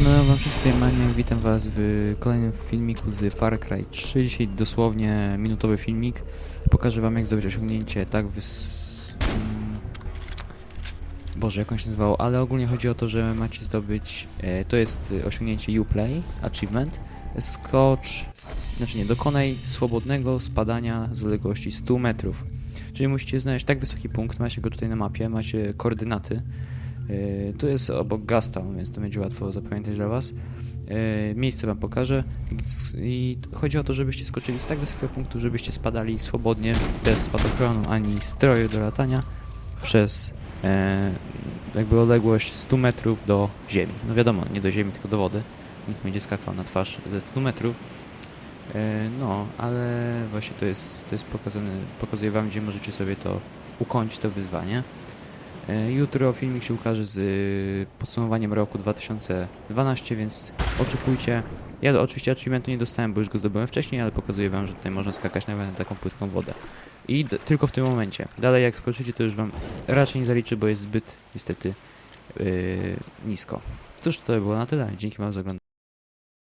wam wszystkim, witam was w kolejnym filmiku z Far Cry 3. Dzisiaj dosłownie minutowy filmik. Pokażę wam jak zdobyć osiągnięcie tak wys... mm, Boże, jak on się nazywał, ale ogólnie chodzi o to, że macie zdobyć, e, to jest osiągnięcie Uplay, achievement, skocz, znaczy nie, dokonaj swobodnego spadania z odległości 100 metrów. Czyli musicie znaleźć tak wysoki punkt, macie go tutaj na mapie, macie koordynaty, Tu jest obok Gastown, więc to będzie łatwo zapamiętać dla Was. Yy, Miejsce Wam pokażę. I chodzi o to, żebyście skoczyli z tak wysokiego punktu, żebyście spadali swobodnie, bez spadochronu ani stroju do latania, przez e, jakby odległość 100 metrów do ziemi. No wiadomo, nie do ziemi, tylko do wody. Nikt będzie skakał na twarz ze 100 metrów. E, No, ale właśnie to jest, to jest pokazane, pokazuję Wam, gdzie możecie sobie to ukończyć, to wyzwanie. E, Jutro filmik się ukaże z y, podsumowaniem roku 2012, więc oczekujcie. Ja oczywiście achievementu nie dostałem, bo już go zdobyłem wcześniej, ale pokazuję wam, że tutaj można skakać nawet na taką płytką wodę. I tylko w tym momencie. Dalej jak skoczycie, to już wam raczej nie zaliczy, bo jest zbyt niestety yy, nisko. Cóż, to by było na tyle. Dzięki wam za oglądanie.